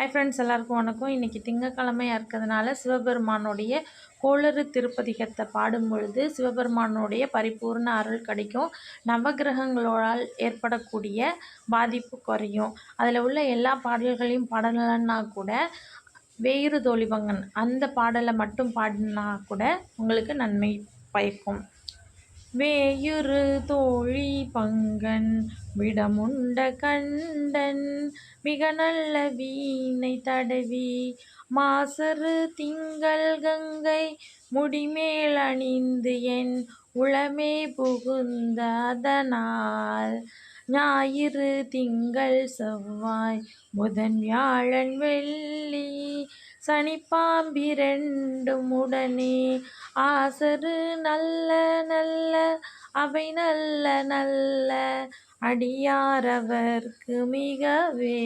Hi friends எல்லாருக்கும் வணக்கம். இன்றைக்கி திங்கக்கிழமையாக இருக்கிறதுனால சிவபெருமானுடைய கோளறு திருப்பதிகத்தை பாடும் பொழுது சிவபெருமானுடைய பரிபூர்ண அருள் கிடைக்கும். நவகிரகங்களால் ஏற்படக்கூடிய பாதிப்பு குறையும். அதில் உள்ள எல்லா பாடல்களையும் பாடலைன்னா கூட வேயிறு தோழிபங்கன் அந்த பாடலை மட்டும் பாடினா கூட உங்களுக்கு நன்மை பயக்கும். வேயுறு தோழி பங்கன் விடமுண்ட கண்டன் மிக நல்ல வீணை தடவி மாசரு திங்கள் கங்கை முடிமேல் அணிந்து என் உளமே புகுந்த அதனால் ஞாயிறு திங்கள் செவ்வாய் புதன் வியாழன் வெள்ளி சனிப்பாம்பிரண்டும் உடனே ஆசரு நல்ல நல்ல அவை நல்ல நல்ல அடியாரவர்க்கு மிகவே.